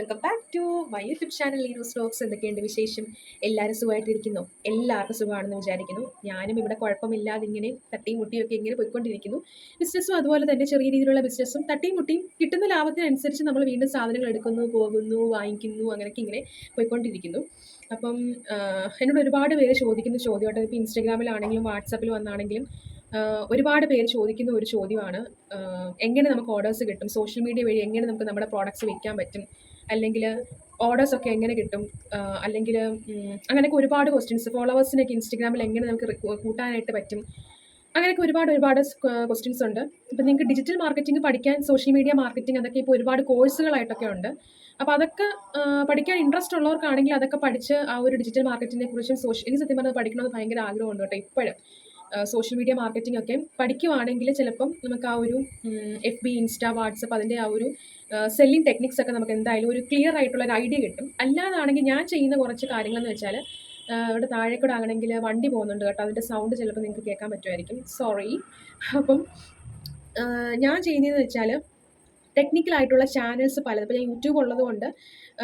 Welcome back to my YouTube channel Leeno's blogs എന്തൊക്കെയുണ്ട് വിശേഷം? എല്ലാവരും സുഖമായിട്ടിരിക്കുന്നു. എല്ലാവർക്കും സുഖമാണെന്ന് വിചാരിക്കുന്നു. ഞാനും ഇവിടെ കുഴപ്പമില്ലാതെ ഇങ്ങനെ തട്ടിയും മുട്ടിയും ഒക്കെ ഇങ്ങനെ പോയിക്കൊണ്ടിരിക്കുന്നു. ബിസിനസ്സും അതുപോലെ തന്നെ ചെറിയ രീതിയിലുള്ള ബിസിനസ്സും തട്ടിയും മുട്ടിയും കിട്ടുന്ന ലാഭത്തിനനുസരിച്ച് നമ്മൾ വീണ്ടും സാധനങ്ങൾ എടുക്കുന്നു പോകുന്നു വാങ്ങിക്കുന്നു അങ്ങനെയൊക്കെ ഇങ്ങനെ പോയിക്കൊണ്ടിരിക്കുന്നു. അപ്പം എന്നോട് ഒരുപാട് പേര് ചോദിക്കുന്ന. ചോദ്യമായിട്ട് ഇപ്പോൾ ഇൻസ്റ്റാഗ്രാമിലാണെങ്കിലും വാട്സാപ്പിൽ വന്നാണെങ്കിലും ഒരുപാട് പേര് ചോദിക്കുന്ന ഒരു ചോദ്യമാണ്. എങ്ങനെ നമുക്ക് ഓർഡേഴ്സ് കിട്ടും? സോഷ്യൽ മീഡിയ വഴി എങ്ങനെ നമുക്ക് നമ്മുടെ പ്രോഡക്റ്റ്സ് വിൽക്കാൻ പറ്റും? അല്ലെങ്കിൽ ഓർഡേഴ്സ് ഒക്കെ എങ്ങനെ കിട്ടും? അല്ലെങ്കിൽ അങ്ങനെയൊക്കെ ഒരുപാട് ക്വസ്റ്റ്യൻസ് ഫോളോവേഴ്സിനൊക്കെ ഇൻസ്റ്റഗ്രാമിൽ എങ്ങനെ നമുക്ക് കൂട്ടാനായിട്ട് പറ്റും? അങ്ങനെയൊക്കെ ഒരുപാട് ഒരുപാട് ക്വസ്റ്റ്യൻസ് ഉണ്ട്. ഇപ്പം നിങ്ങൾക്ക് ഡിജിറ്റൽ മാർക്കറ്റിംഗ് പഠിക്കാൻ സോഷ്യൽ മീഡിയ മാർക്കറ്റിംഗ് അതൊക്കെ ഇപ്പോൾ ഒരുപാട് കോഴ്സുകളായിട്ടൊക്കെ ഉണ്ട്. അപ്പോൾ അതൊക്കെ പഠിക്കാൻ ഇൻട്രസ്റ്റ് ഉള്ളവർക്കാണെങ്കിൽ അതൊക്കെ പഠിച്ച് ആ ഒരു ഡിജിറ്റൽ മാർക്കറ്റിനെ കുറിച്ചും സോഷ്യൽ എനിക്ക് സത്യം പറഞ്ഞാൽ പഠിക്കണമെന്ന് ഭയങ്കര ആഗ്രഹമുണ്ട് കേട്ടോ ഇപ്പോഴും. സോഷ്യൽ മീഡിയ മാർക്കറ്റിംഗ് ഒക്കെ പഠിക്കുവാണെങ്കിൽ ചിലപ്പം നമുക്ക് ആ ഒരു എഫ് ബി ഇൻസ്റ്റ വാട്സപ്പ് അതിന്റെ ആ ഒരു സെല്ലിംഗ് ടെക്നിക്സ് ഒക്കെ നമുക്ക് എന്തായാലും ഒരു ക്ലിയർ ആയിട്ടുള്ള ഒരു ഐഡിയ കിട്ടും. അല്ലാതാണെങ്കിൽ ഞാൻ ചെയ്യുന്ന കുറച്ച് കാര്യങ്ങളെന്ന് വെച്ചാൽ ഇവിടെ താഴെ കൂടെ ആണെങ്കിൽ വണ്ടി പോകുന്നുണ്ട് കേട്ടോ. അതിന്റെ സൗണ്ട് ചിലപ്പോൾ നിങ്ങൾക്ക് കേൾക്കാൻ പറ്റുമായിരിക്കും. സോറി അപ്പം ഞാൻ ചെയ്യുന്നതെന്ന് വെച്ചാൽ ടെക്നിക്കലായിട്ടുള്ള ചാനൽസ് പലതും ഇപ്പോൾ ഞാൻ യൂട്യൂബ് ഉള്ളതുകൊണ്ട്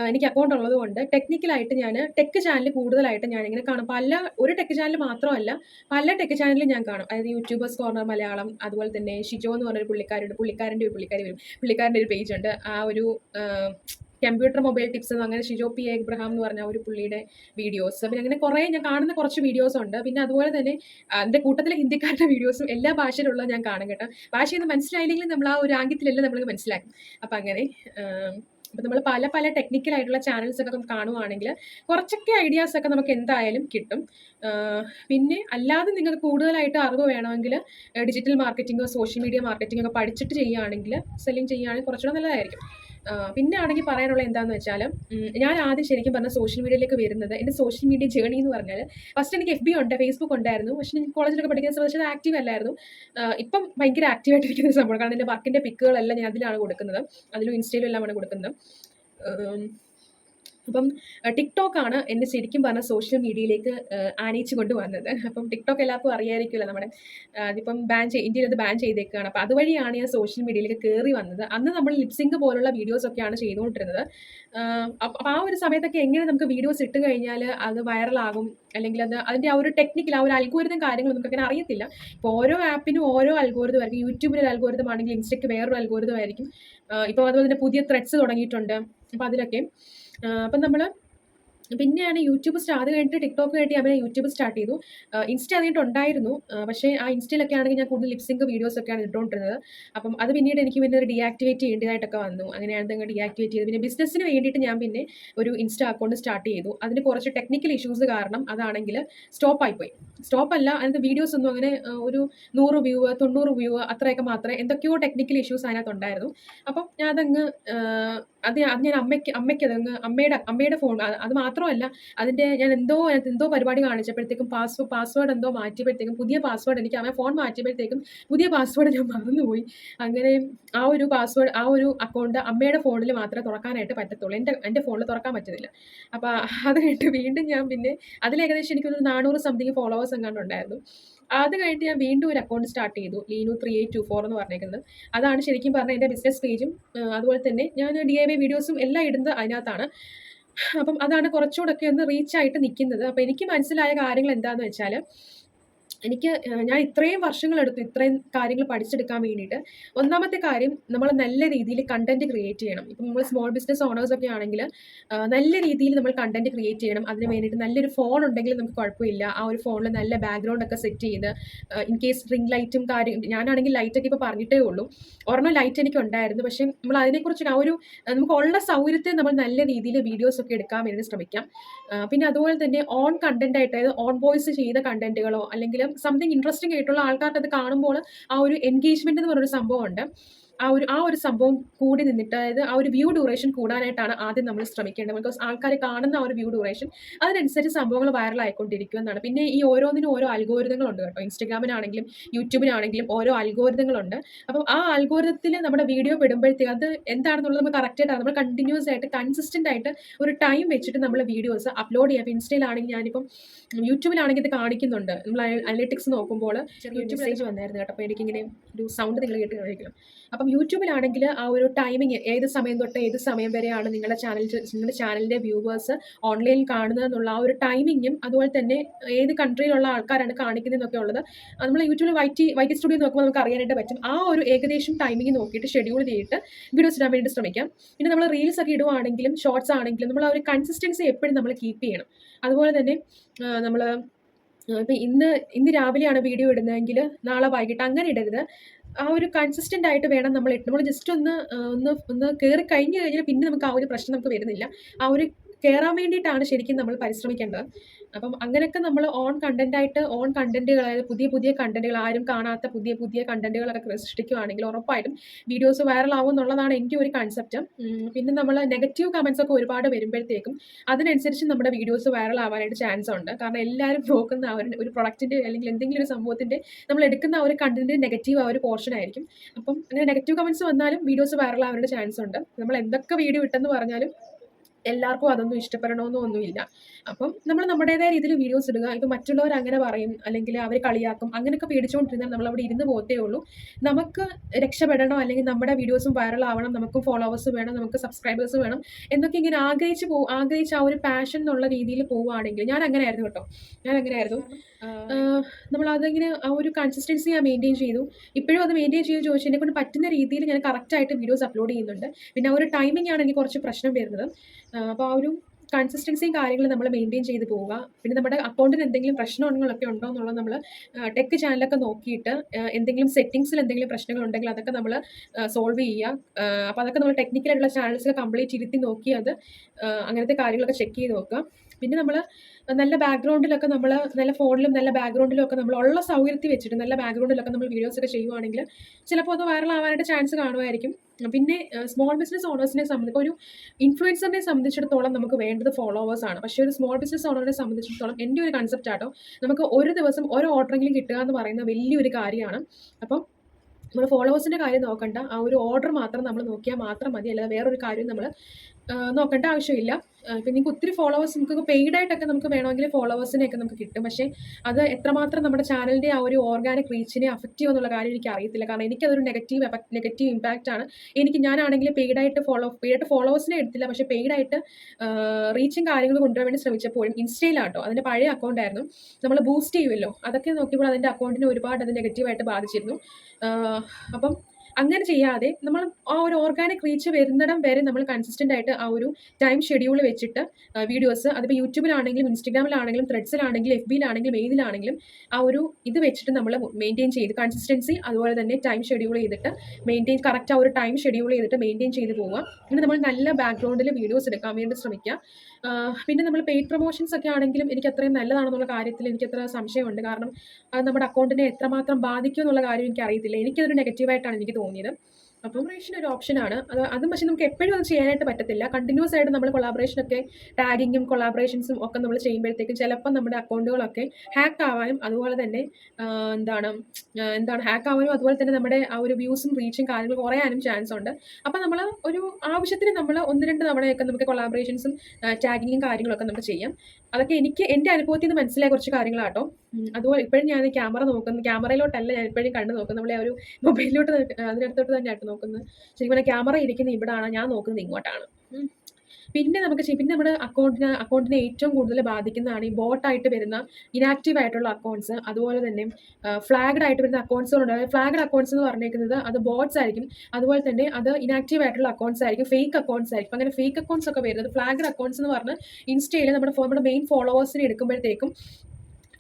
എനിക്ക് അക്കൗണ്ട് ഉള്ളതുകൊണ്ട് ടെക്നിക്കലായിട്ട് ഞാൻ ടെക് ചാനൽ കൂടുതലായിട്ട് ഞാൻ ഇങ്ങനെ കാണും. പല ഒരു ടെക് ചാനൽ മാത്രമല്ല പല ടെക് ചാനലും ഞാൻ കാണും. അതായത് യൂട്യൂബേഴ്സ് കോർണർ മലയാളം അതുപോലെ തന്നെ ഷിജോ എന്ന് പറഞ്ഞൊരു പുള്ളിക്കാരുണ്ട്. പുള്ളിക്കാരന്റെ ഒരു പുള്ളിക്കാരി വരും. പുള്ളിക്കാരന്റെ ഒരു പേജ് ഉണ്ട്. ആ ഒരു കമ്പ്യൂട്ടർ മൊബൈൽ ടിപ്സ് അങ്ങനെ ഷിജോ പി എബ്രഹാം എന്ന് പറഞ്ഞ ഒരു പുള്ളിയുടെ വീഡിയോസ് പിന്നെ അങ്ങനെ കുറേ ഞാൻ കാണുന്ന കുറച്ച് വീഡിയോസ് ഉണ്ട്. പിന്നെ അതുപോലെ തന്നെ എന്റെ കൂട്ടത്തിലെ ഹിന്ദിക്കാരുടെ വീഡിയോസും എല്ലാ ഭാഷയിലുള്ള ഞാൻ കാണും കേട്ടോ. ഭാഷയൊന്നും മനസ്സിലായില്ലെങ്കിൽ നമ്മൾ ആ ഒരു ആംഗ്യത്തിലെല്ലാം നമ്മൾ മനസ്സിലാക്കും. അപ്പം അങ്ങനെ അപ്പം നമ്മൾ പല പല ടെക്നിക്കൽ ആയിട്ടുള്ള ചാനൽസ് ഒക്കെ കാണുവാണെങ്കിൽ കുറച്ചൊക്കെ ഐഡിയാസ് ഒക്കെ നമുക്ക് എന്തായാലും കിട്ടും. പിന്നെ അല്ലാതെ നിങ്ങൾക്ക് കൂടുതലായിട്ട് അറിവ് വേണമെങ്കിൽ ഡിജിറ്റൽ മാർക്കറ്റിംഗോ സോഷ്യൽ മീഡിയ മാർക്കറ്റിംഗ് ഒക്കെ പഠിച്ചിട്ട് ചെയ്യുകയാണെങ്കിൽ സെല്ലിംഗ് ചെയ്യുകയാണെങ്കിൽ കുറച്ചുകൂടെ നല്ലതായിരിക്കും. പിന്നെ ആണെങ്കിൽ പറയാനുള്ള എന്താന്ന് വെച്ചാൽ ഞാൻ ആദ്യം ശരിക്കും പറഞ്ഞ സോഷ്യൽ മീഡിയയിലേക്ക് വരുന്നത് എന്റെ സോഷ്യൽ മീഡിയ ജേണി എന്ന് പറഞ്ഞാൽ ഫസ്റ്റ് എനിക്ക് എഫ് ബി ഉണ്ട് ഫേസ്ബുക്ക് ഉണ്ടായിരുന്നു. പക്ഷെ ഞാൻ കോളേജിലൊക്കെ പഠിക്കുന്ന സമയത്ത് അത് ആക്റ്റീവ് അല്ലായിരുന്നു. ഇപ്പം ഭയങ്കര ആക്റ്റീവായിട്ടിരിക്കുന്ന സംഭവം. കാരണം എന്റെ വർക്കിന്റെ പിക്കുകളെല്ലാം ഞാൻ അതിലാണ് കൊടുക്കുന്നത്. അതിലും ഇൻസ്റ്റയിലും എല്ലാമാണ് കൊടുക്കുന്നത്. അപ്പം ടിക്ടോക്ക് ആണ് എന്നെ ശരിക്കും പറഞ്ഞ സോഷ്യൽ മീഡിയയിലേക്ക് ആനയിച്ചു കൊണ്ട് വന്നത്. അപ്പം ടിക്ടോക്ക് എല്ലാവർക്കും അറിയായിരിക്കുമല്ലോ നമ്മുടെ അതിപ്പം ബാൻ ചെയ്ത് ഇന്ത്യയിൽ അത് ബാൻ ചെയ്തേക്കുകയാണ് അപ്പം അതുവഴിയാണ് ഞാൻ സോഷ്യൽ മീഡിയയിലേക്ക് കയറി വന്നത്. അന്ന് നമ്മൾ ലിപ്സിങ്ക് പോലുള്ള വീഡിയോസ് ഒക്കെയാണ് ചെയ്തുകൊണ്ടിരുന്നത്. അപ്പം ആ ഒരു സമയത്തൊക്കെ എങ്ങനെ നമുക്ക് വീഡിയോസ് ഇട്ട് കഴിഞ്ഞാൽ അത് വൈറലാകും അല്ലെങ്കിൽ അത് അതിന്റെ ആ ഒരു ടെക്നിക്കിൽ ആ ഒരു അൽഗോരിതം കാര്യങ്ങൾ നമുക്ക് അങ്ങനെ അറിയത്തില്ല. ഇപ്പോൾ ഓരോ ആപ്പിനും ഓരോ അൽഗോരിതം ആയിരിക്കും. യൂട്യൂബിന് ഒരു അൽഗോരിതം ആണെങ്കിൽ ഇൻസ്റ്റയ്ക്ക് വേറൊരു അൽഗോരിതം ആയിരിക്കും. ഇപ്പോൾ അതുപോലെ തന്നെ പുതിയ ത്രെഡ്സ് തുടങ്ങിയിട്ടുണ്ട്. അപ്പോൾ അതിലൊക്കെ അപ്പം നമ്മൾ പിന്നെയാണ് യൂട്യൂബ് സ്റ്റാർ അത് കഴിഞ്ഞിട്ട് ടിക്ടോക്ക് കഴിഞ്ഞിട്ട് ഞാൻ യൂട്യൂബ് സ്റ്റാർട്ട് ചെയ്തു. ഇൻസ്റ്റ അതിനായിട്ട് ഉണ്ടായിരുന്നു പക്ഷേ ആ ഇൻസ്റ്റയിലൊക്കെ ആണെങ്കിൽ ഞാൻ കൂടുതൽ ലിപ്സിങ്ക് വീഡിയോസ് ഒക്കെയാണ് ഇട്ടുകൊണ്ടിരുന്നത്. അപ്പം അത് പിന്നീട് എനിക്ക് പിന്നെ ഒരു ഡീആക്ടിവേറ്റ് ചെയ്യേണ്ടതായിട്ടൊക്കെ വന്നു. അങ്ങനെയാണ് അങ്ങ് ഡീആക്ടിവേറ്റ് ചെയ്ത് പിന്നെ ബിസിനസ്സിന് വേണ്ടിയിട്ട് ഞാൻ പിന്നെ ഒരു ഇൻസ്റ്റ അക്കൗണ്ട് സ്റ്റാർട്ട് ചെയ്തു. അതിന് കുറച്ച് ടെക്നിക്കൽ ഇഷ്യൂസ് കാരണം അതാണെങ്കിൽ സ്റ്റോപ്പ് അല്ല അതിന്റെ വീഡിയോസ് ഒന്നും അങ്ങനെ ഒരു നൂറ് വ്യൂ തൊണ്ണൂറ് വ്യൂ അത്രയൊക്കെ മാത്രമേ എന്തൊക്കെയോ ടെക്നിക്കൽ ഇഷ്യൂസ് അതിനകത്ത് ഉണ്ടായിരുന്നു അപ്പം ഞാൻ അതങ്ങ് അത് ഞാൻ അമ്മയ്ക്ക് അമ്മയ്ക്ക് അതങ്ങ് അമ്മയുടെ അമ്മയുടെ ഫോൺ അത് മാത്രമല്ല അതിന്റെ ഞാൻ എന്തോ എന്തോ പരിപാടി കാണിച്ചപ്പോഴത്തേക്കും പാസ്വേഡ് പാസ്വേഡ് എന്തോ മാറ്റിയപ്പോഴത്തേക്കും പുതിയ പാസ്വേഡ് എനിക്ക് അവൻ ഫോൺ മാറ്റിയപ്പോഴത്തേക്കും പുതിയ പാസ്വേഡ് ഞാൻ മറന്നുപോയി. അങ്ങനെ ആ ഒരു പാസ്വേഡ് ആ ഒരു അക്കൗണ്ട് അമ്മയുടെ ഫോണിൽ മാത്രമേ തുറക്കാനായിട്ട് പറ്റത്തുള്ളൂ. എന്റെ എന്റെ ഫോണിൽ തുറക്കാൻ പറ്റുന്നില്ല. അപ്പോൾ അത് കഴിഞ്ഞിട്ട് വീണ്ടും ഞാൻ പിന്നെ അതിൽ ഏകദേശം എനിക്കൊരു നാനൂറ് സംതിങ് ഫോളോവേഴ്സ് എങ്ങാണ്ട് ഉണ്ടായിരുന്നു. അത് കഴിഞ്ഞിട്ട് ഞാൻ വീണ്ടും ഒരു അക്കൗണ്ട് സ്റ്റാർട്ട് ചെയ്തു. Leenu three eight two four എന്ന് പറഞ്ഞേക്കുന്നത്. അതാണ് ശരിക്കും പറഞ്ഞാൽ എന്റെ ബിസിനസ് പേജും അതുപോലെ തന്നെ ഞാൻ ഡി വൈ വീഡിയോസും എല്ലാം ഇടുന്നത് അതിനകത്താണ്. അപ്പം അതാണ് കുറച്ചുകൂടെയൊക്കെ ഒന്ന് റീച്ച് ആയിട്ട് നിൽക്കുന്നത് അപ്പം എനിക്ക് മനസ്സിലായ കാര്യങ്ങൾ എന്താണെന്ന് വെച്ചാൽ എനിക്ക് ഞാൻ ഇത്രയും വർഷങ്ങളെടുത്തു ഇത്രയും കാര്യങ്ങൾ പഠിച്ചെടുക്കാൻ വേണ്ടിയിട്ട്. ഒന്നാമത്തെ കാര്യം നമ്മൾ നല്ല രീതിയിൽ കണ്ടന്റ് ക്രിയേറ്റ് ചെയ്യണം. ഇപ്പം നമ്മൾ സ്മോൾ ബിസിനസ് ഓണേഴ്സ് ഒക്കെ ആണെങ്കിൽ നല്ല രീതിയിൽ നമ്മൾ കണ്ടന്റ് ക്രിയേറ്റ് ചെയ്യണം. അതിന് വേണ്ടിയിട്ട് നല്ലൊരു ഫോൺ ഉണ്ടെങ്കിൽ നമുക്ക് കുഴപ്പമില്ല. ആ ഒരു ഫോണിൽ നല്ല ബാക്ക്ഗ്രൗണ്ട് ഒക്കെ സെറ്റ് ചെയ്ത് ഇൻ കേസ് റിംഗ് ലൈറ്റും കാര്യം ഞാനാണെങ്കിൽ ലൈറ്റൊക്കെ ഇപ്പോൾ പറഞ്ഞിട്ടേ ഉള്ളൂ. ഒരെണ്ണം ലൈറ്റ് എനിക്ക് ഉണ്ടായിരുന്നു. പക്ഷേ നമ്മൾ അതിനെക്കുറിച്ച് ആ ഒരു നമുക്ക് ഉള്ള സൗകര്യത്തെ നമ്മൾ നല്ല രീതിയിൽ വീഡിയോസ് ഒക്കെ എടുക്കാൻ വേണ്ടി ശ്രമിക്കാം. പിന്നെ അതുപോലെ തന്നെ ഓൺ കണ്ടന്റ് ആയിട്ട് അതായത് ഓൺ വോയിസ് ചെയ്ത കണ്ടന്റുകളോ അല്ലെങ്കിൽ സംതിങ് ഇൻട്രസ്റ്റിംഗ് ആയിട്ടുള്ള ആൾക്കാർക്ക് അത് കാണുമ്പോൾ ആ ഒരു എൻഗേജ്മെന്റ് എന്ന് പറഞ്ഞൊരു സംഭവമുണ്ട്. ആ ഒരു ആ ഒരു സംഭവം കൂടി നിന്നിട്ട് അതായത് ആ ഒരു വ്യൂ ഡ്യൂറേഷൻ കൂടാനായിട്ടാണ് ആദ്യം നമ്മൾ ശ്രമിക്കേണ്ടത്. ബിക്കോസ് ആൾക്കാർ കാണുന്ന ആ ഒരു വ്യൂ ഡ്യൂറേഷൻ അതിനനുസരിച്ച് സംഭവങ്ങൾ വൈറൽ ആയിക്കൊണ്ടിരിക്കും എന്നാണ് പിന്നെ ഈ ഓരോന്നിനും ഓരോ അൽഗോരിതങ്ങളുണ്ട് കേട്ടോ. ഇൻസ്റ്റഗ്രാമിനാണെങ്കിലും യൂട്യൂബിനാണെങ്കിലും ഓരോ അൽഗോരിതങ്ങളുണ്ട് അപ്പം ആ അൽഗോരിതത്തിൽ നമ്മുടെ വീഡിയോ പെടുമ്പോഴത്തേക്ക് അത് എന്താണെന്നുള്ളത് നമ്മൾ കറക്റ്റായിട്ട് നമ്മൾ കണ്ടിന്യൂസ് ആയിട്ട് കൺസിസ്റ്റന്റ് ആയിട്ട് ഒരു ടൈം വെച്ചിട്ട് നമ്മൾ വീഡിയോസ് അപ്ലോഡ് ചെയ്യാം ഇൻസ്റ്റയിലാണെങ്കിൽ ഞാനിപ്പം യൂട്യൂബിലാണെങ്കിൽ ഇത് കാണിക്കുന്നുണ്ട്. നമ്മൾ അനലിറ്റിക്സ് നോക്കുമ്പോൾ യൂട്യൂബ് മെസ്സേജ് വന്നായിരുന്നു കേട്ടോ. അപ്പോൾ എനിക്കിങ്ങനെ ഒരു സൗണ്ട് നിങ്ങൾ കേട്ട് കഴിക്കണം അപ്പം അപ്പം യൂട്യൂബിലാണെങ്കിൽ ആ ഒരു ടൈമിങ് ഏത് സമയം തൊട്ട് ഏത് സമയം വരെയാണ് നിങ്ങളുടെ ചാനൽ നിങ്ങളുടെ ചാനലിന്റെ വ്യൂവേഴ്സ് ഓൺലൈനിൽ കാണുന്നത് എന്നുള്ള ആ ഒരു ടൈമിങ്ങും അതുപോലെ തന്നെ ഏത് കൺട്രിയിലുള്ള ആൾക്കാരാണ് കാണിക്കുന്നതെന്നൊക്കെ ഉള്ളത്. നമ്മൾ യൂട്യൂബിൽ വൈറ്റി വൈറ്റി സ്റ്റുഡിയോ നോക്കുമ്പോൾ നമുക്ക് അറിയാനായിട്ട് പറ്റും. ആ ഒരു ഏകദേശം ടൈമിങ് നോക്കിയിട്ട് ഷെഡ്യൂൾ ചെയ്തിട്ട് വീഡിയോസ് ഇടാൻ വേണ്ടി ശ്രമിക്കാം. പിന്നെ നമ്മൾ റീൽസ് ഒക്കെ ഇടുവാണെങ്കിലും ഷോർട്സ് ആണെങ്കിലും നമ്മൾ ആ ഒരു കൺസിസ്റ്റൻസി എപ്പോഴും നമ്മൾ കീപ്പ് ചെയ്യണം. അതുപോലെ തന്നെ നമ്മൾ ഇപ്പം ഇന്ന് ഇന്ന് രാവിലെയാണ് വീഡിയോ ഇടുന്നതെങ്കിൽ നാളെ വൈകിട്ട് അങ്ങനെ ഇടരുത്. ആ ഒരു കൺസിസ്റ്റന്റ് ആയിട്ട് വേണം നമ്മൾ നമ്മൾ ജസ്റ്റ് ഒന്ന് ഒന്ന് ഒന്ന് കയറി കഴിഞ്ഞ് കഴിഞ്ഞാൽ പിന്നെ നമുക്ക് ആ ഒരു പ്രശ്നം നമുക്ക് വരുന്നില്ല. ആ ഒരു കയറാൻ വേണ്ടിയിട്ടാണ് ശരിക്കും നമ്മൾ പരിശ്രമിക്കേണ്ടത്. അപ്പം അങ്ങനെയൊക്കെ നമ്മൾ ഓൺ കണ്ടന്റ് ഓൺ കണ്ടന്റുകൾ അതായത് പുതിയ പുതിയ കണ്ടന്റുകൾ ആരും കാണാത്ത പുതിയ പുതിയ കണ്ടന്റുകളൊക്കെ സൃഷ്ടിക്കുകയാണെങ്കിൽ ഉറപ്പായിട്ടും വീഡിയോസ് വൈറലാവും എന്നുള്ളതാണ് എന്റെ ഒരു കൺസെപ്റ്റ് പിന്നെ നമ്മൾ നെഗറ്റീവ് കമൻസ് ഒക്കെ ഒരുപാട് വരുമ്പോഴത്തേക്കും അതിനനുസരിച്ച് നമ്മുടെ വീഡിയോസ് വൈറൽ ആവാനായിട്ട് ചാൻസ് ഉണ്ട്. കാരണം എല്ലാവരും നോക്കുന്ന ഒരു ഒരു പ്രൊഡക്റ്റിന്റെ അല്ലെങ്കിൽ എന്തെങ്കിലും ഒരു സംഭവത്തിന്റെ നമ്മൾ എടുക്കുന്ന ഒരു കണ്ടന്റ് നെഗറ്റീവ് ആ ഒരു പോർഷൻ ആയിരിക്കും. അപ്പം അങ്ങനെ നെഗറ്റീവ് കമൻസ് വന്നാലും വീഡിയോസ് വൈറൽ ആവാനുള്ള ചാൻസ് ഉണ്ട്. നമ്മൾ എന്തൊക്കെ വീഡിയോ ഇട്ടെന്ന് പറഞ്ഞാലും എല്ലാവർക്കും അതൊന്നും ഇഷ്ടപ്പെടണമെന്നോ ഒന്നുമില്ല അപ്പം നമ്മൾ നമ്മുടേതായ രീതിയിൽ വീഡിയോസ് ഇടുക. ഇപ്പം മറ്റുള്ളവർ അങ്ങനെ പറയും അല്ലെങ്കിൽ അവർ കളിയാക്കും അങ്ങനെയൊക്കെ പേടിച്ചുകൊണ്ടിരുന്നാൽ നമ്മൾ അവിടെ ഇരുന്ന് പോകത്തേ ഉള്ളൂ. നമുക്ക് രക്ഷപ്പെടണം അല്ലെങ്കിൽ നമ്മുടെ വീഡിയോസും വൈറൽ ആവണം നമുക്കും ഫോളോവേഴ്സ് വേണം നമുക്ക് സബ്സ്ക്രൈബേഴ്സ് വേണം എന്നൊക്കെ ഇങ്ങനെ ആഗ്രഹിച്ച് പോ ആഗ്രഹിച്ച് ആ ഒരു പാഷൻ എന്നുള്ള രീതിയിൽ പോവുകയാണെങ്കിൽ ഞാൻ അങ്ങനെ ആയിരുന്നു കേട്ടോ. ഞാൻ അങ്ങനെ ആയിരുന്നു നമ്മൾ അതിങ്ങനെ ആ ഒരു കൺസിസ്റ്റൻസി ഞാൻ മെയിന്റെയിൻ ചെയ്തു. ഇപ്പോഴും അത് മെയിന്റെയിൻ ചെയ്ത്. ചോദിച്ചു എന്നെ കൊണ്ട് പറ്റുന്ന രീതിയിൽ ഞാൻ കറക്റ്റായിട്ട് വീഡിയോസ് അപ്ലോഡ് ചെയ്യുന്നുണ്ട്. പിന്നെ ആ ഒരു ടൈമിംഗ് ആണ് എനിക്ക് കുറച്ച് പ്രശ്നം വരുന്നത്. അപ്പോൾ ആ ഒരു കൺസിസ്റ്റൻസിയും കാര്യങ്ങളും നമ്മൾ മെയിന്റെയിൻ ചെയ്ത് പോവുക. പിന്നെ നമ്മുടെ അക്കൗണ്ടിന് എന്തെങ്കിലും പ്രശ്നങ്ങളൊക്കെ ഉണ്ടോ എന്നുള്ളത് നമ്മൾ ടെക് ചാനലൊക്കെ നോക്കിയിട്ട് എന്തെങ്കിലും സെറ്റിങ്സിൽ എന്തെങ്കിലും പ്രശ്നങ്ങൾ ഉണ്ടെങ്കിൽ അതൊക്കെ നമ്മൾ സോൾവ് ചെയ്യുക. അപ്പോൾ അതൊക്കെ നമ്മൾ ടെക്നിക്കലായിട്ടുള്ള ചാനൽസിൽ കംപ്ലീറ്റ് ഇരുത്തി നോക്കി അത് അങ്ങനത്തെ കാര്യങ്ങളൊക്കെ ചെക്ക് ചെയ്ത് നോക്കുക. പിന്നെ നമ്മൾ നല്ല ബാക്ക്ഗ്രൗണ്ടിലൊക്കെ നമ്മൾ നല്ല ഫോണിലും നല്ല ബാക്ക്ഗ്രൗണ്ടിലും ഒക്കെ നമ്മൾ ഉള്ള സൗകര്യത്തിൽ വെച്ചിട്ട് നല്ല ബാക്ക്ഗ്രൗണ്ടിലൊക്കെ നമ്മൾ വീഡിയോസ് ഒക്കെ ചെയ്യുവാണെങ്കിൽ ചിലപ്പോൾ അത് വൈറൽ ആവാനായിട്ട് ചാൻസ് കാണുമായിരിക്കും പിന്നെ സ്മോൾ ബിസിനസ് ഓണേഴ്സിനെ സംബന്ധിച്ച് ഒരു ഇൻഫ്ലുവൻസറിനെ സംബന്ധിച്ചിടത്തോളം നമുക്ക് വേണ്ടത് ഫോളോവേഴ്സ് ആണ്. പക്ഷേ ഒരു സ്മോൾ ബിസിനസ് ഓണറിനെ സംബന്ധിച്ചിടത്തോളം എന്റെ ഒരു കൺസെപ്റ്റ് ആട്ടോ നമുക്ക് ഒരു ദിവസം ഒരു ഓർഡറെങ്കിലും കിട്ടുക എന്ന് പറയുന്ന വലിയൊരു കാര്യമാണ്. അപ്പം നമ്മൾ ഫോളോവേഴ്സിന്റെ കാര്യം നോക്കണ്ട ആ ഒരു ഓർഡർ മാത്രം നമ്മൾ നോക്കിയാൽ മാത്രം മതി അല്ലാതെ വേറൊരു കാര്യം നമ്മൾ നോക്കേണ്ട ആവശ്യമില്ല. ഇപ്പം നിങ്ങൾക്ക് ഒത്തിരി ഫോളോവേഴ്സ് നമുക്ക് പെയ്ഡ് ആയിട്ടൊക്കെ നമുക്ക് വേണമെങ്കിൽ ഫോളോവേഴ്സിനെയൊക്കെ നമുക്ക് കിട്ടും. പക്ഷേ അത് എത്രമാത്രം നമ്മുടെ ചാനലിന്റെ ആ ഒരു ഓർഗാനിക് റീച്ചിനെ അഫക്റ്റ് ചെയ്യുമെന്നുള്ള കാര്യം എനിക്ക് അറിയത്തില്ല. കാരണം എനിക്കതൊരു നെഗറ്റീവ് നെഗറ്റീവ് ഇമ്പാക്റ്റ് ആണ്. എനിക്ക് ഞാനാണെങ്കിൽ പെയ്ഡ് ആയിട്ട് ഫോളോ പെയ്ഡ് ആയിട്ട് ഫോളോവേഴ്സിനെ എടുത്തില്ല. പക്ഷേ പെയ്ഡ് ആയിട്ട് റീച്ചും കാര്യങ്ങളും കൊണ്ടുവരാൻ വേണ്ടി ശ്രമിച്ചപ്പോഴും ഇൻസ്റ്റയിലാട്ടോ അതിന്റെ പഴയ അക്കൗണ്ട് ആയിരുന്നു. നമ്മൾ ബൂസ്റ്റ് ചെയ്യുമല്ലോ അതൊക്കെ നോക്കിയപ്പോൾ അതിന്റെ അക്കൗണ്ടിനെ ഒരുപാട് അത് നെഗറ്റീവായിട്ട് ബാധിച്ചിരുന്നു. അപ്പം അങ്ങനെ ചെയ്യാതെ നമ്മൾ ആ ഒരു ഓർഗാനിക് റീച്ച് വരുന്നിടം വരെ നമ്മൾ കൺസിസ്റ്റന്റ് ആയിട്ട് ആ ഒരു ടൈം ഷെഡ്യൂൾ വെച്ചിട്ട് വീഡിയോസ് അതിപ്പോൾ യൂട്യൂബിലാണെങ്കിലും ഇൻസ്റ്റഗ്രാമിലാണെങ്കിലും ത്രെഡ്സിലാണെങ്കിലും എഫ് ബിയിലാണെങ്കിലും ഏതിലാണെങ്കിലും ആ ഒരു ഇത് വെച്ചിട്ട് നമ്മൾ മെയിന്റെയിൻ ചെയ്ത് കൺസിസ്റ്റൻസി അതുപോലെ തന്നെ ടൈം ഷെഡ്യൂൾ ചെയ്തിട്ട് മെയിന്റെയിൻ കറക്റ്റ് ആ ഒരു ടൈം ഷെഡ്യൂൾ ചെയ്തിട്ട് മെയിന്റെയിൻ ചെയ്ത് പോവുക. പിന്നെ നമ്മൾ നല്ല ബാക്ക്ഗ്രൗണ്ടിൽ വീഡിയോസ് എടുക്കാൻ വേണ്ടി ശ്രമിക്കുക. പിന്നെ നമ്മൾ പെയ്ഡ് പ്രൊമോഷൻസ് ഒക്കെ ആണെങ്കിലും എനിക്ക് അത്രയും നല്ലതാണെന്നുള്ള കാര്യത്തിൽ എനിക്ക് അത്ര സംശയമുണ്ട്. കാരണം അത് നമ്മുടെ അക്കൗണ്ടിനെ എത്രമാത്രം ബാധിക്കും എന്നുള്ള കാര്യം എനിക്ക് അറിയത്തില്ല എനിക്കതൊരു നെഗറ്റീവായിട്ടാണ് എനിക്ക് തോന്നിയത്. കൊളാബറേഷൻ ഒരു ഓപ്ഷനാണ് അത് അതും പക്ഷേ നമുക്ക് എപ്പോഴും അത് ചെയ്യാനായിട്ട് പറ്റത്തില്ല. കണ്ടിന്യൂസ് ആയിട്ട് നമ്മൾ കൊളാബറേഷൻ ഒക്കെ ടാഗിങ്ങും കൊളാബറേഷൻസും ഒക്കെ നമ്മൾ ചെയ്യുമ്പോഴത്തേക്കും ചിലപ്പോൾ നമ്മുടെ അക്കൗണ്ടുകളൊക്കെ ഹാക്ക് ആവാനും അതുപോലെ തന്നെ എന്താണ് എന്താണ് ഹാക്ക് ആവാനും അതുപോലെ തന്നെ നമ്മുടെ ആ ഒരു വ്യൂസും റീച്ചും കാര്യങ്ങൾ കുറയാനും ചാൻസ് ഉണ്ട്. അപ്പോൾ നമ്മൾ ഒരു ആവശ്യത്തിന് നമ്മൾ ഒന്ന് രണ്ട് തവണയൊക്കെ നമുക്ക് കൊളാബറേഷൻസും ടാഗിങ്ങും കാര്യങ്ങളൊക്കെ നമുക്ക് ചെയ്യാം. അതൊക്കെ എനിക്ക് എന്റെ അനുഭവത്തിൽ നിന്ന് മനസ്സിലായ കുറച്ച് കാര്യങ്ങളാട്ടോ. അതുപോലെ ഇപ്പോഴും ഞാൻ ക്യാമറ നോക്കുന്നു. ക്യാമറയിലോട്ടല്ല ഞാൻ ഇപ്പോഴും കണ്ടു നോക്കുന്നത്. നമ്മളെ ആ ഒരു മൊബൈലിലോട്ട് അതിനടുത്തോട്ട് തന്നെയായിട്ട് നോക്കുന്നത്. ശരിക്കും പറഞ്ഞാൽ ക്യാമറ ഇരിക്കുന്ന ഇവിടാണ് ഞാൻ നോക്കുന്നത് ഇങ്ങോട്ടാണ്. പിന്നെ നമുക്ക് പിന്നെ നമ്മുടെ അക്കൗണ്ടിന് അക്കൗണ്ടിനെ ഏറ്റവും കൂടുതൽ ബാധിക്കുന്നതാണ് ഈ ബോട്ടായിട്ട് വരുന്ന ഇനാക്റ്റീവ് ആയിട്ടുള്ള അക്കൗണ്ട്സ് അതുപോലെ തന്നെ ഫ്ലാഗ്ഡ് ആയിട്ട് വരുന്ന അക്കൗണ്ട്സുകളുണ്ട് ഫ്ലാഗ്ഡ് അക്കൗണ്ട്സ് എന്ന് പറഞ്ഞേക്കുന്നത് അത് ബോട്ട്സ് ആയിരിക്കും. അതുപോലെ തന്നെ അത് ഇനാക്റ്റീവ് ആയിട്ടുള്ള അക്കൗണ്ട്സ് ആയിരിക്കും. ഫേക്ക് അക്കൗണ്ട്സ് ആയിരിക്കും. അങ്ങനെ ഫേക്ക് അക്കൗണ്ട്സ് ഒക്കെ വരുന്നത് ഫ്ലാഗ്ഡ് അക്കൗണ്ട്സ് എന്ന് പറഞ്ഞ് ഇൻസ്റ്റയിൽ നമ്മുടെ നമ്മുടെ മെയിൻ ഫോളോവേഴ്സിനെ എടുക്കുമ്പോഴത്തേക്കും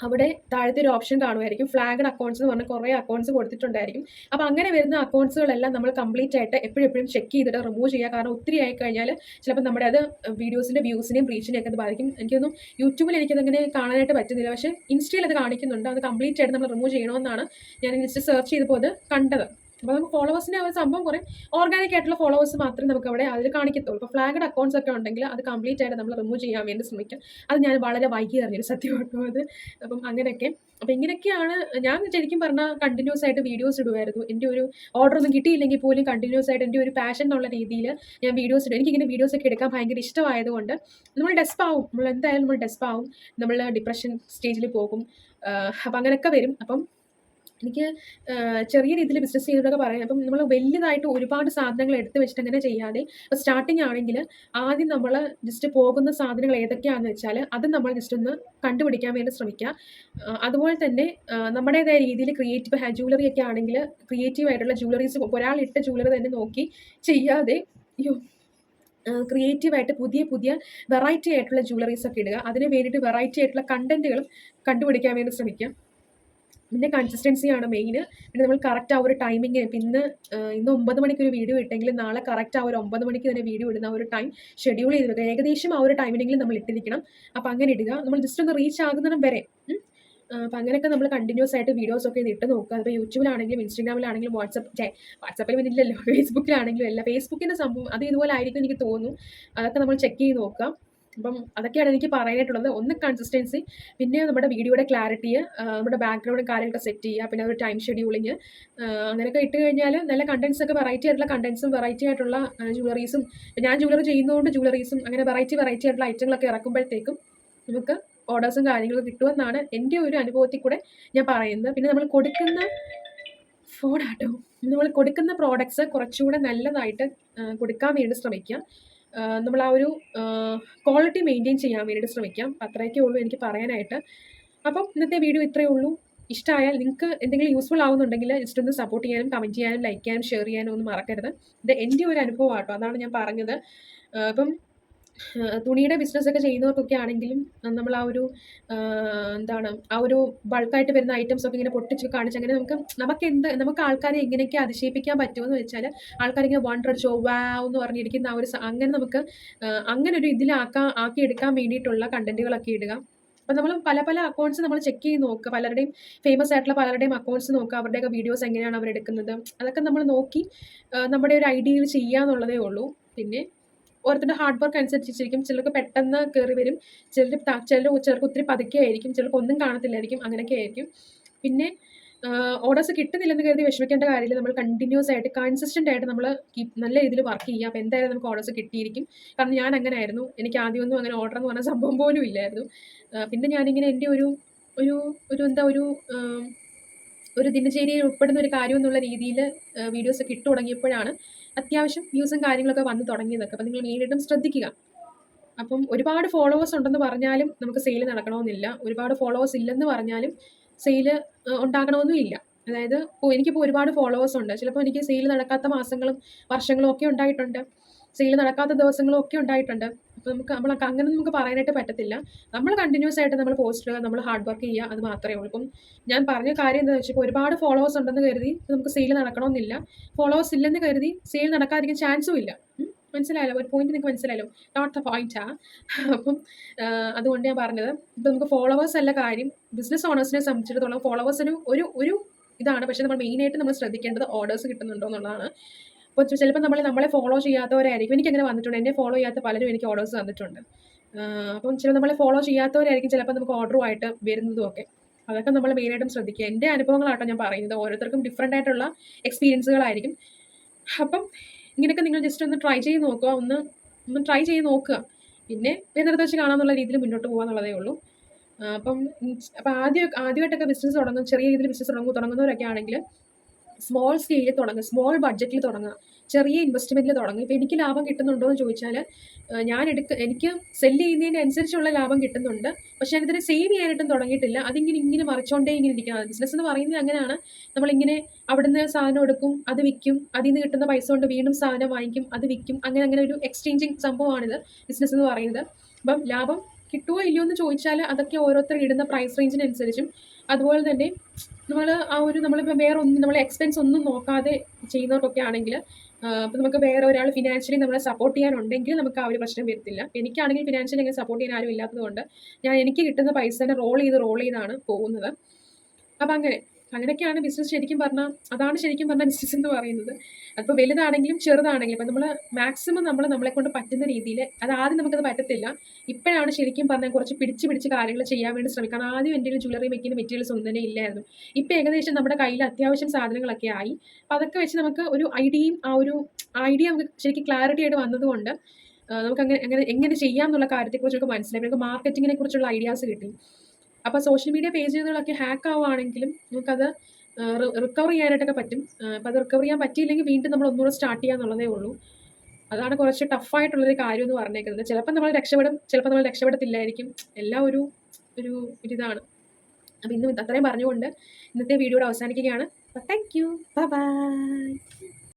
അവിടെ താഴത്തെ ഒരു ഓപ്ഷൻ കാണുമായിരിക്കും ഫ്ലാഗഡ് അക്കൗണ്ട്സ് എന്ന് പറഞ്ഞാൽ കുറേ അക്കൗണ്ട്സ് കൊടുത്തിട്ടുണ്ടായിരിക്കും. അപ്പോൾ അങ്ങനെ വരുന്ന അക്കൗണ്ട്സുകളെല്ലാം നമ്മൾ കംപ്ലീറ്റ് ആയിട്ട് എപ്പോഴും എപ്പോഴും ചെക്ക് ചെയ്തിട്ട് റിമൂവ് ചെയ്യുക. കാരണം ഒത്തിരി ആയി കഴിഞ്ഞാൽ ചിലപ്പോൾ നമ്മുടെ അത് വീഡിയോസിന്റെ വ്യൂസിനെയും റീച്ചിനെയും അത് ബാധിക്കും. എനിക്കൊന്നും യൂട്യൂബിൽ എനിക്കതങ്ങനെ കാണാനായിട്ട് പറ്റുന്നില്ല. പക്ഷേ ഇൻസ്റ്റയിൽ അത് കാണിക്കുന്നുണ്ട്. അത് കംപ്ലീറ്റ് ആയിട്ട് നമ്മൾ റിമൂവ് ചെയ്യണമെന്നാണ് ഞാൻ ജസ്റ്റ് സെർച്ച് ചെയ്തപ്പോൾ അത് കണ്ടത്. അപ്പോൾ നമുക്ക് ഫോളോവേഴ്സിന്റെ ആ ഒരു സംഭവം കുറേ ഓർഗാനിക് ആയിട്ടുള്ള ഫോളോവേഴ്സ് മാത്രമേ നമുക്ക് അവിടെ അതിൽ കാണിക്കത്തുള്ളൂ. ഇപ്പോൾ ഫ്ലാഗഡ് അക്കൗണ്ട്സ് ഒക്കെ ഉണ്ടെങ്കിൽ അത് കംപ്ലീറ്റ് ആയിട്ട് നമ്മൾ റിമൂവ് ചെയ്യാൻ വേണ്ടി ശ്രമിക്കാം. അത് ഞാൻ വളരെ വൈകി അറിഞ്ഞൊരു സത്യമായിട്ടും അത്. അപ്പം അങ്ങനെയൊക്കെ. അപ്പം ഇങ്ങനെയൊക്കെയാണ് ഞാൻ ശരിക്കും പറഞ്ഞാൽ കണ്ടിന്യൂസ് ആയിട്ട് വീഡിയോസ് ഇടുമായിരുന്നു എന്റെ ഒരു ഓർഡർ ഒന്നും കിട്ടിയില്ലെങ്കിൽ പോലും കണ്ടിന്യൂസ് ആയിട്ട് എന്റെ ഒരു പാഷൻ എന്നുള്ള രീതിയിൽ ഞാൻ വീഡിയോസ് ഇടും. എനിക്കിങ്ങനെ വീഡിയോസ് ഒക്കെ എടുക്കാൻ ഭയങ്കര ഇഷ്ടമായതുകൊണ്ട് നമ്മൾ ഡെസ്പ് ആവും. നമ്മൾ എന്തായാലും നമ്മൾ ഡെസ്പ് ആവും. നമ്മൾ ഡിപ്രഷൻ സ്റ്റേജിൽ പോകും. അപ്പം അങ്ങനെയൊക്കെ വരും. അപ്പം എനിക്ക് ചെറിയ രീതിയിൽ ബിസിനസ് ചെയ്യുന്നതൊക്കെ പറയാം. അപ്പം നമ്മൾ വലിയതായിട്ട് ഒരുപാട് സാധനങ്ങൾ എടുത്ത് വെച്ചിട്ട് അങ്ങനെ ചെയ്യാതെ ഇപ്പോൾ സ്റ്റാർട്ടിങ് ആണെങ്കിൽ ആദ്യം നമ്മൾ ജസ്റ്റ് പോകുന്ന സാധനങ്ങൾ ഏതൊക്കെയാണെന്ന് വെച്ചാൽ അത് നമ്മൾ ജസ്റ്റ് ഒന്ന് കണ്ടുപിടിക്കാൻ വേണ്ടി ശ്രമിക്കുക. അതുപോലെ തന്നെ നമ്മുടേതായ രീതിയിൽ ക്രിയേറ്റീവ് ജ്വല്ലറി ഒക്കെ ആണെങ്കിൽ ക്രിയേറ്റീവ് ആയിട്ടുള്ള ജ്വല്ലറീസ് ഒരാൾ ഇട്ട ജ്വല്ലറി തന്നെ നോക്കി ചെയ്യാതെ ക്രിയേറ്റീവ് ക്രിയേറ്റീവായിട്ട് പുതിയ പുതിയ വെറൈറ്റി ആയിട്ടുള്ള ജ്വല്ലറീസ് ഒക്കെ ഇടുക. അതിന് വേണ്ടിയിട്ട് വെറൈറ്റി ആയിട്ടുള്ള കണ്ടന്റുകളും കണ്ടുപിടിക്കാൻ വേണ്ടി ശ്രമിക്കുക. പിന്നെ കൺസിസ്റ്റൻസിയാണ് മെയിൻ പിന്നെ നമ്മൾ കറക്റ്റ് ആ ഒരു ടൈമിങ് ഇന്ന് ഇന്ന് ഒമ്പത് മണിക്ക് ഒരു വീഡിയോ ഇട്ടെങ്കിൽ നാളെ കറക്റ്റ് ആ ഒരു ഒമ്പത് മണിക്ക് തന്നെ വീഡിയോ ഇടുന്ന ഒരു ടൈം ഷെഡ്യൂൾ ചെയ്ത് വെക്കുക. ഏകദേശം ആ ഒരു ടൈമിനെങ്കിലും നമ്മൾ ഇട്ടിരിക്കണം. അപ്പോൾ അങ്ങനെ ഇടുക. നമ്മൾ ജസ്റ്റ് ഒന്ന് റീച്ച് ആകുന്നിടം വരെ അപ്പം അങ്ങനെയൊക്കെ നമ്മൾ കണ്ടിന്യൂസ് ആയിട്ട് വീഡിയോസ് ഒക്കെ ഇട്ട് നോക്കുക. അതിപ്പോൾ യൂട്യൂബിലാണെങ്കിലും ഇൻസ്റ്റാഗ്രാമിലാണെങ്കിലും വാട്സപ്പ് ചേ വാട്സപ്പിൽ പിന്നെ ഇല്ലല്ലോ ഫേസ്ബുക്കിലാണെങ്കിലും എല്ലാം ഫേസ്ബുക്കിന്റെ സംഭവം അത് ഇതുപോലെ ആയിരിക്കും എനിക്ക് തോന്നുന്നു. അതൊക്കെ നമ്മൾ ചെക്ക് ചെയ്ത് നോക്കുക അപ്പം അതൊക്കെയാണ് എനിക്ക് പറയാനായിട്ടുള്ളത്. ഒന്ന് കൺസിസ്റ്റൻസി പിന്നെ നമ്മുടെ വീഡിയോയുടെ ക്ലാരിറ്റി നമ്മുടെ ബാക്ക്ഗ്രൗണ്ടും കാര്യങ്ങളൊക്കെ സെറ്റ് ചെയ്യുക പിന്നെ ഒരു ടൈം ഷെഡ്യൂളിങ് അങ്ങനെയൊക്കെ ഇട്ട് കഴിഞ്ഞാൽ നല്ല കണ്ടൻസ് ഒക്കെ വെറൈറ്റി ആയിട്ടുള്ള കണ്ടൻസും വെറൈറ്റി ആയിട്ടുള്ള ജ്വല്ലറീസും ഞാൻ ജ്വല്ലറി ചെയ്യുന്നതുകൊണ്ട് ജ്വല്ലറീസും അങ്ങനെ വെറൈറ്റി വെറൈറ്റി ആയിട്ടുള്ള ഐറ്റങ്ങളൊക്കെ ഇറക്കുമ്പോഴത്തേക്കും നമുക്ക് ഓർഡേഴ്സും കാര്യങ്ങളൊക്കെ കിട്ടുമെന്നാണ് എന്റെ ഒരു അനുഭവത്തിൽ കൂടെ ഞാൻ പറയുന്നത്. പിന്നെ നമ്മൾ കൊടുക്കുന്ന ഫോണാട്ടോ നമ്മൾ കൊടുക്കുന്ന പ്രോഡക്ട്സ് കുറച്ചുകൂടെ നല്ലതായിട്ട് കൊടുക്കാൻ വേണ്ടി ശ്രമിക്കുക. നമ്മൾ ആ ഒരു ക്വാളിറ്റി മെയിന്റെയിൻ ചെയ്യാൻ വേണ്ടിയിട്ട് ശ്രമിക്കാം. അത്രയൊക്കെ ഉള്ളൂ എനിക്ക് പറയാനായിട്ട്. അപ്പം ഇന്നത്തെ വീഡിയോ ഇത്രയേ ഉള്ളൂ. ഇഷ്ടമായാൽ നിങ്ങൾക്ക് എന്തെങ്കിലും യൂസ്ഫുൾ ആവുന്നുണ്ടെങ്കിൽ ജസ്റ്റ് ഒന്ന് സപ്പോർട്ട് ചെയ്യാനും കമന്റ് ചെയ്യാനും ലൈക്ക് ചെയ്യാനും ഷെയർ ചെയ്യാനും ഒന്നും മറക്കരുത്. ഇത് എന്റെ ഒരു അനുഭവമാണ് ആട്ടോ. അതാണ് ഞാൻ പറഞ്ഞത്. ഇപ്പം തുണിയുടെ ബിസിനസ് ഒക്കെ ചെയ്യുന്നവർക്കൊക്കെ ആണെങ്കിലും നമ്മൾ ആ ഒരു എന്താണ് ആ ഒരു ബൾക്കായിട്ട് വരുന്ന ഐറ്റംസ് ഒക്കെ ഇങ്ങനെ പൊട്ടിച്ച് കാണിച്ച് അങ്ങനെ നമുക്ക് നമുക്ക് എന്ത് നമുക്ക് ആൾക്കാരെ എങ്ങനെയൊക്കെ അതിശയിപ്പിക്കാൻ പറ്റുമെന്ന് വെച്ചാൽ ആൾക്കാരിങ്ങനെ വണ്ടർ ഷോ എന്ന് പറഞ്ഞിരിക്കുന്ന ആ ഒരു അങ്ങനെ നമുക്ക് അങ്ങനെ ഒരു ഇതിലാക്കാൻ ആക്കി എടുക്കാൻ വേണ്ടിയിട്ടുള്ള കണ്ടന്റുകളൊക്കെ ഇടുക. അപ്പം നമ്മൾ പല പല അക്കൗണ്ട്സ് നമ്മൾ ചെക്ക് ചെയ്ത് നോക്കുക. പലരുടെയും ഫേമസ് ആയിട്ടുള്ള പലരുടെയും അക്കൗണ്ട്സ് നോക്കുക. അവരുടെയൊക്കെ വീഡിയോസ് എങ്ങനെയാണ് അവരെടുക്കുന്നത് അതൊക്കെ നമ്മൾ നോക്കി നമ്മുടെ ഒരു ഐഡിയയിൽ ചെയ്യുക എന്നുള്ളതേ ഉള്ളൂ. പിന്നെ ഓരോരുത്തരുടെ ഹാർഡ് വർക്ക് അനുസരിച്ചിരിക്കും. ചിലർക്ക് പെട്ടെന്ന് കയറി വരും. ചിലർ ചിലർ ചിലർക്ക് ഒത്തിരി പതുക്കെ ആയിരിക്കും. ചിലർക്ക് ഒന്നും കാണത്തില്ലായിരിക്കും. അങ്ങനെയൊക്കെ ആയിരിക്കും. പിന്നെ ഓർഡേഴ്സ് കിട്ടുന്നില്ലെന്ന് കരുതി വിഷമിക്കേണ്ട കാര്യമില്ല. നമ്മൾ കണ്ടിന്യൂസ് ആയിട്ട് കൺസിസ്റ്റന്റ് ആയിട്ട് നമ്മൾ നല്ല രീതിയിൽ വർക്ക് ചെയ്യുക. അപ്പോൾ എന്തായാലും നമുക്ക് ഓർഡേഴ്സ് കിട്ടിയിരിക്കും. കാരണം ഞാൻ അങ്ങനെ ആയിരുന്നു. എനിക്ക് ആദ്യമൊന്നും അങ്ങനെ ഓർഡർ എന്ന് പറഞ്ഞ സംഭവം പോലും ഇല്ലായിരുന്നു. പിന്നെ ഞാനിങ്ങനെ എന്റെ ഒരു ഒരു ഒരു എന്താ ഒരു ഒരു ദിനചര്യയിൽ ഉൾപ്പെടുന്ന ഒരു കാര്യം എന്നുള്ള രീതിയിൽ വീഡിയോസ് കിട്ടു തുടങ്ങിയപ്പോഴാണ് അത്യാവശ്യം വ്യൂസും കാര്യങ്ങളൊക്കെ വന്ന് തുടങ്ങിയതൊക്കെ. അപ്പം നിങ്ങൾ മെയിനായിട്ടും ശ്രദ്ധിക്കുക. അപ്പം ഒരുപാട് ഫോളോവേഴ്സ് ഉണ്ടെന്ന് പറഞ്ഞാലും നമുക്ക് സെയിൽ നടക്കണമെന്നില്ല. ഒരുപാട് ഫോളോവേഴ്സ് ഇല്ലെന്ന് പറഞ്ഞാലും സെയിൽ ഉണ്ടാകണമെന്നും ഇല്ല. അതായത് എനിക്കിപ്പോൾ ഒരുപാട് ഫോളോവേഴ്സ് ഉണ്ട്. ചിലപ്പോൾ എനിക്ക് സെയിൽ നടക്കാത്ത മാസങ്ങളും വർഷങ്ങളും ഒക്കെ ഉണ്ടായിട്ടുണ്ട്. സെയിൽ നടക്കാത്ത ദിവസങ്ങളും ഒക്കെ ഉണ്ടായിട്ടുണ്ട്. അപ്പോൾ നമുക്ക് നമ്മൾ അങ്ങനെ നമുക്ക് പറയാനായിട്ട് പറ്റത്തില്ല. നമ്മൾ കണ്ടിന്യൂസ് ആയിട്ട് നമ്മൾ പോസ്റ്റ് ചെയ്യുക നമ്മൾ ഹാർഡ് വർക്ക് ചെയ്യുക അത് മാത്രമേ ഉള്ളൂ. ഇപ്പം ഞാൻ പറഞ്ഞ കാര്യം എന്താണെന്ന് വെച്ചാൽ ഒരുപാട് ഫോളോവേഴ്സ് ഉണ്ടെന്ന് കരുതി നമുക്ക് സെയിൽ നടക്കണമെന്നില്ല. ഫോളോവേഴ്സ് ഇല്ലെന്ന് കരുതി സെയിൽ നടക്കാതിരിക്കാൻ ചാൻസും ഇല്ല. മനസ്സിലായല്ലോ? ഒരു പോയിന്റ് നിങ്ങൾക്ക് മനസ്സിലായല്ലോ? നോട്ട് ദ പോയിന്റ് ആ? അപ്പം അതുകൊണ്ട് ഞാൻ പറഞ്ഞത് ഇപ്പം നമുക്ക് ഫോളോവേഴ്സ് അല്ല കാര്യം. ബിസിനസ് ഓണേഴ്സിനെ സംബന്ധിച്ചിടത്തോളം ഫോളോവേഴ്സിന് ഒരു ഒരു ഇതാണ്. പക്ഷേ നമ്മൾ മെയിനായിട്ട് നമ്മൾ ശ്രദ്ധിക്കേണ്ടത് ഓർഡേഴ്സ് കിട്ടുന്നുണ്ടോ എന്നുള്ളതാണ്. അപ്പോൾ ചിലപ്പോൾ നമ്മൾ നമ്മളെ ഫോളോ ചെയ്യാത്തവരായിരിക്കും. എനിക്ക് അങ്ങനെ വന്നിട്ടുണ്ട്. എന്നെ ഫോളോ ചെയ്യാത്ത പലരും എനിക്ക് ഓർഡേഴ്സ് തന്നിട്ടുണ്ട്. അപ്പം ചിലപ്പോൾ നമ്മളെ ഫോളോ ചെയ്യാത്തവരായിരിക്കും ചിലപ്പോൾ നമുക്ക് ഓർഡറുമായിട്ട് വരുന്നതും ഒക്കെ അതൊക്കെ നമ്മൾ മെയിനായിട്ടും ശ്രദ്ധിക്കുക. എന്റെ അനുഭവങ്ങളാട്ടോ ഞാൻ പറയുന്നത്. ഓരോരുത്തർക്കും ഡിഫറെന്റ് ആയിട്ടുള്ള എക്സ്പീരിയൻസുകളായിരിക്കും അപ്പം ഇങ്ങനെയൊക്കെ നിങ്ങൾ ജസ്റ്റ് ഒന്ന് ട്രൈ ചെയ്ത് നോക്കുക. ഒന്ന് ഒന്ന് ട്രൈ ചെയ്ത് നോക്കുക. പിന്നെ വരുന്നിടത്ത് വെച്ച് കാണാമെന്നുള്ള രീതിയിൽ മുന്നോട്ട് പോകുക എന്നുള്ളതേ ഉള്ളൂ. അപ്പം അപ്പം ആദ്യം ആദ്യമായിട്ടൊക്കെ ബിസിനസ് തുടങ്ങും. ചെറിയ രീതിയിൽ ബിസിനസ് തുടങ്ങും തുടങ്ങുന്നവരൊക്കെ ആണെങ്കിൽ സ്മോൾ സ്കെയിലിൽ തുടങ്ങുക സ്മോൾ ബഡ്ജറ്റിൽ തുടങ്ങുക ചെറിയ ഇൻവെസ്റ്റ്മെന്റിൽ തുടങ്ങുക. ഇപ്പോൾ എനിക്ക് ലാഭം കിട്ടുന്നുണ്ടോ എന്ന് ചോദിച്ചാൽ ഞാൻ എടുക്ക എനിക്ക് സെല്ല് ചെയ്യുന്നതിനനുസരിച്ചുള്ള ലാഭം കിട്ടുന്നുണ്ട്. പക്ഷേ ഞാനിതിനെ സേവ് ചെയ്യാനായിട്ടും തുടങ്ങിയിട്ടില്ല. അതിങ്ങനെ ഇങ്ങനെ മറിച്ചോണ്ടേ ഇങ്ങനെ ഇരിക്കണം ബിസിനസ് എന്ന് പറയുന്നത് അങ്ങനെയാണ്. നമ്മളിങ്ങനെ അവിടുന്ന് സാധനം എടുക്കും അത് വിൽക്കും അതിൽ നിന്ന് കിട്ടുന്ന പൈസ കൊണ്ട് വീണ്ടും സാധനം വാങ്ങിക്കും അത് വിൽക്കും. അങ്ങനെ അങ്ങനെ ഒരു എക്സ്ചേഞ്ചിങ് സംഭവമാണിത് ബിസിനസ് എന്ന് പറയുന്നത്. അപ്പം ലാഭം കിട്ടുമോ ഇല്ലയോ എന്ന് ചോദിച്ചാൽ അതൊക്കെ ഓരോരുത്തർ ഇടുന്ന പ്രൈസ് റേഞ്ചിനനുസരിച്ചും അതുപോലെ തന്നെ നമ്മൾ ആ ഒരു നമ്മളിപ്പോൾ വേറെ ഒന്നും നമ്മൾ എക്സ്പെൻസ് ഒന്നും നോക്കാതെ ചെയ്യുന്നവർക്കൊക്കെ ആണെങ്കിൽ അപ്പോൾ നമുക്ക് വേറെ ഒരാൾ ഫിനാൻഷ്യലി നമ്മളെ സപ്പോർട്ട് ചെയ്യാനുണ്ടെങ്കിൽ നമുക്ക് ആ ഒരു പ്രശ്നം വരത്തില്ല. എനിക്കാണെങ്കിൽ ഫിനാൻഷ്യലി അങ്ങനെ സപ്പോർട്ട് ചെയ്യാൻ ആരും ഇല്ലാത്തതുകൊണ്ട് ഞാൻ എനിക്ക് കിട്ടുന്ന പൈസ റോൾ ചെയ്ത് റോൾ ചെയ്താണ് പോകുന്നത്. അപ്പം അങ്ങനെ അങ്ങനെയൊക്കെയാണ് ബിസിനസ് ശരിക്കും പറഞ്ഞാൽ അതാണ് ശരിക്കും പറഞ്ഞാൽ ബിസിനസ് എന്ന് പറയുന്നത്. അതിപ്പോൾ വലുതാണെങ്കിലും ചെറുതാണെങ്കിലും ഇപ്പം നമ്മൾ മാക്സിമം നമ്മൾ നമ്മളെ കൊണ്ട് പറ്റുന്ന രീതിയിൽ അത് ആദ്യം നമുക്കത് പറ്റത്തില്ല. ഇപ്പോഴാണ് ശരിക്കും പറഞ്ഞാൽ കുറച്ച് പിടിച്ച് പിടിച്ച് കാര്യങ്ങൾ ചെയ്യാൻ വേണ്ടി ശ്രമിക്കണം ആദ്യം കയ്യിൽ ജ്വല്ലറി മേക്കിംഗ് മെറ്റീരിയൽസ് ഒന്നും തന്നെ ഇല്ലായിരുന്നു. ഇപ്പോൾ ഏകദേശം നമ്മുടെ കയ്യിൽ അത്യാവശ്യം സാധനങ്ങളൊക്കെ ആയി. അപ്പം അതൊക്കെ വെച്ച് നമുക്ക് ഒരു ഐഡിയയും ആ ഒരു ഐഡിയ നമുക്ക് ശരിക്കും ക്ലാരിറ്റി ആയിട്ട് വന്നതുകൊണ്ട് നമുക്ക് അങ്ങനെ എങ്ങനെ എങ്ങനെ ചെയ്യാം എന്നുള്ള കാര്യത്തെക്കുറിച്ചൊക്കെ മനസ്സിലായി. നമുക്ക് മാർക്കറ്റിങ്ങിനെ കുറിച്ചുള്ള ഐഡിയാസ് കിട്ടി. അപ്പോൾ സോഷ്യൽ മീഡിയ പേജുകളൊക്കെ ഹാക്ക് ആവുകയാണെങ്കിലും നമുക്കത് റിക്കവർ ചെയ്യാനായിട്ടൊക്കെ പറ്റും. അപ്പോൾ അത് റിക്കവർ ചെയ്യാൻ പറ്റിയില്ലെങ്കിൽ വീണ്ടും നമ്മൾ ഒന്നുകൂടെ സ്റ്റാർട്ട് ചെയ്യാന്നുള്ളതേ ഉള്ളൂ. അതാണ് കുറച്ച് ടഫായിട്ടുള്ളൊരു കാര്യം എന്ന് പറഞ്ഞേക്കുന്നത്. ചിലപ്പോൾ നമ്മൾ രക്ഷപ്പെടും ചിലപ്പോൾ നമ്മൾ രക്ഷപ്പെടത്തില്ലായിരിക്കും. എല്ലാം ഒരു ഒരു ഇതാണ്. അപ്പോൾ ഇന്നും അത്രയും പറഞ്ഞുകൊണ്ട് ഇന്നത്തെ വീഡിയോയുടെ അവസാനിക്കുകയാണ്. അപ്പോൾ താങ്ക് യു ബൈ